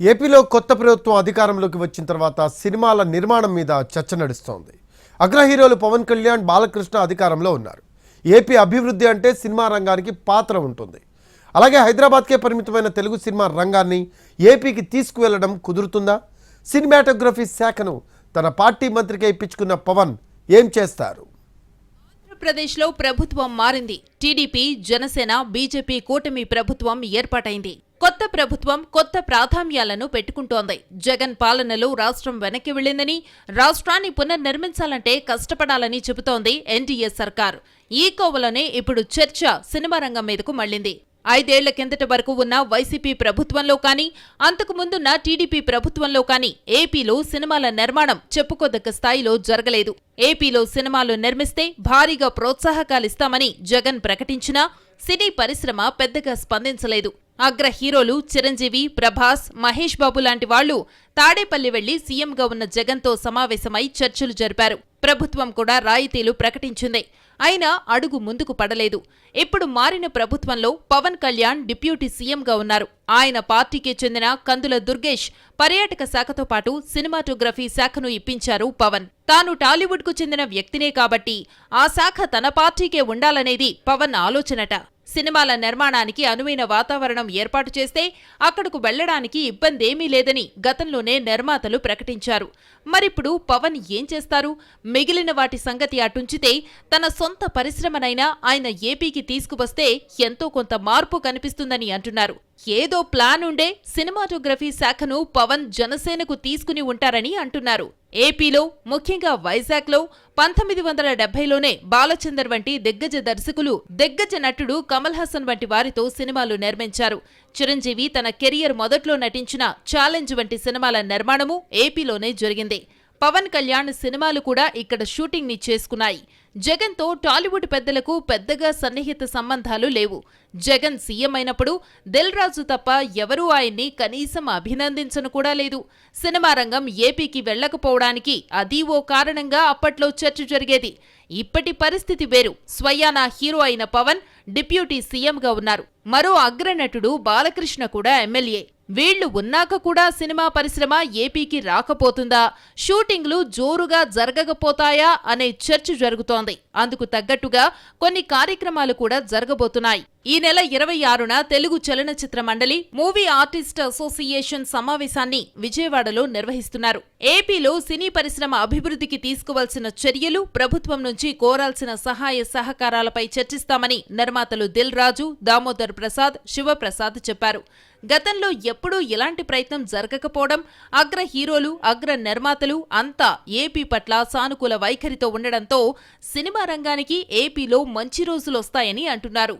ఏపీలో కొత్త ప్రభుత్వం అధికారంలోకి వచ్చిన తర్వాత సినిమాల నిర్మాణం మీద చర్చ నడుస్తోంది. అగ్ర హీరోలు పవన్ కళ్యాణ్ బాలకృష్ణ అధికారంలో ఉన్నారు. ఏపీ అభివృద్ధి అంటే సినిమా రంగానికి పాత్ర ఉంటుంది. అలాగే హైదరాబాద్కే పరిమితమైన తెలుగు సినిమా రంగాన్ని ఏపీకి తీసుకువెళ్ళడం కుదురుతుందా? సినిమాటోగ్రఫీ శాఖను తన పార్టీ మంత్రికే ఇప్పించుకున్న పవన్ ఏం చేస్తారు? ఆంధ్రప్రదేశ్లో ప్రభుత్వం మారింది. టీడీపీ జనసేన బీజేపీ కూటమి ప్రభుత్వం ఏర్పాటైంది. కొత్త ప్రభుత్వం కొత్త ప్రాధాన్యాలను పెట్టుకుంటోంది. జగన్ పాలనలో రాష్ట్రం వెనక్కి వెళ్ళిందని రాష్ట్రాన్ని పునర్నిర్మించాలంటే కష్టపడాలని చెబుతోంది ఎన్డీఏ సర్కార్. ఈ కోవలోనే ఇప్పుడు చర్చ సినిమా రంగం మీదకు మళ్ళింది ఐదేళ్ళ కిందట వరకు ఉన్న వైసీపీ ప్రభుత్వంలో కానీ అంతకు ముందున్న టీడీపీ ప్రభుత్వంలో కానీ ఏపీలో సినిమాల నిర్మాణం చెప్పుకోదగ్గ స్థాయిలో జరగలేదు. ఏపీలో సినిమాలు నిర్మిస్తే భారీగా ప్రోత్సాహకాలిస్తామని జగన్ ప్రకటించినా సినీ పరిశ్రమ పెద్దగా స్పందించలేదు. అగ్ర హీరోలు చిరంజీవి ప్రభాస్ మహేష్ బాబు లాంటి వాళ్ళు తాడేపల్లి వెళ్ళి సీఎంగా ఉన్న జగన్తో సమావేశమై చర్చలు జరిపారు. ప్రభుత్వం కూడా రాయితీలు ప్రకటించింది. అయినా అడుగు ముందుకు పడలేదు. ఇప్పుడు మారిన ప్రభుత్వంలో పవన్ కళ్యాణ్ డిప్యూటీ సీఎంగా ఉన్నారు. ఆయన పార్టీకి చెందిన కందుల దుర్గేష్ పర్యాటక శాఖతో పాటు సినిమాటోగ్రఫీ శాఖను ఇప్పించారు పవన్. తాను టాలీవుడ్కు చెందిన వ్యక్తినే కాబట్టి ఆ శాఖ తన పార్టీకే ఉండాలనేది పవన్ ఆలోచనట. సినిమాల నిర్మాణానికి అనువైన వాతావరణం ఏర్పాటు చేస్తే అక్కడకు వెళ్ళడానికి ఇబ్బందేమీ లేదని గతంలోనే నిర్మాతలు ప్రకటించారు. మరిప్పుడు పవన్ ఏం చేస్తారు? మిగిలిన వాటి సంగతి అటుంచితే తన సొంత పరిశ్రమనైనా ఆయన ఏపీకి తీసుకువస్తే ఎంతో కొంత మార్పు కనిపిస్తుందని అంటున్నారు. ఏదో ప్లాన్ ఉండే సినిమాటోగ్రఫీ శాఖను పవన్ జనసేనకు తీసుకుని ఉంటారని అంటున్నారు. ఏపీలో ముఖ్యంగా వైజాగ్లో పంతొమ్మిది వందల డెబ్బైలోనే బాలచందర్ వంటి దిగ్గజ దర్శకులు దిగ్గజ నటుడు కమల్ హాసన్ వంటి వారితో సినిమాలు నిర్మించారు. చిరంజీవి తన కెరియర్ మొదట్లో నటించిన ఛాలెంజ్ వంటి సినిమాల నిర్మాణము ఏపీలోనే జరిగింది. పవన్ కళ్యాణ్ సినిమాలు కూడా ఇక్కడ షూటింగ్ని చేసుకున్నాయి. జగన్తో టాలీవుడ్ పెద్దలకు పెద్దగా సన్నిహిత సంబంధాలు లేవు. జగన్ సీఎం అయినప్పుడు దిల్ రాజు తప్ప ఎవరూ ఆయన్ని కనీసం అభినందించను కూడా లేదు. సినిమా రంగం ఏపీకి వెళ్ళకపోవడానికి అది ఓ కారణంగా అప్పట్లో చర్చ జరిగేది. ఇప్పటి పరిస్థితి వేరు. స్వయానా హీరో అయిన పవన్ డిప్యూటీ సీఎంగా ఉన్నారు. మరో అగ్రనటుడు బాలకృష్ణ కూడా ఎమ్మెల్యే. వీళ్ళు ఉన్నాక కూడా సినిమా పరిశ్రమ ఏపీకి రాకపోతుందా? షూటింగ్లు జోరుగా జరగకపోతాయా? అనే చర్చ జరుగుతోంది. అందుకు తగ్గట్టుగా కొన్ని కార్యక్రమాలు కూడా జరగబోతున్నాయి. ఈ నెల ఇరవై ఆరున తెలుగు చలనచిత్ర మండలి మూవీ ఆర్టిస్ట్ అసోసియేషన్ సమావేశాన్ని విజయవాడలో నిర్వహిస్తున్నారు. ఏపీలో సినీ పరిశ్రమ అభివృద్ధికి తీసుకోవాల్సిన చర్యలు ప్రభుత్వం నుంచి కోరాల్సిన సహాయ సహకారాలపై చర్చిస్తామని నిర్మాతలు దిల్ రాజు దామోదర్ ప్రసాద్ శివప్రసాద్ చెప్పారు. గతంలో ఎప్పుడూ ఇలాంటి ప్రయత్నం జరగకపోవడం అగ్ర హీరోలు అగ్ర నిర్మాతలు అంతా ఏపీ పట్ల సానుకూల వైఖరితో ఉండడంతో సినిమా రంగానికి ఏపీలో మంచి రోజులొస్తాయని అంటున్నారు.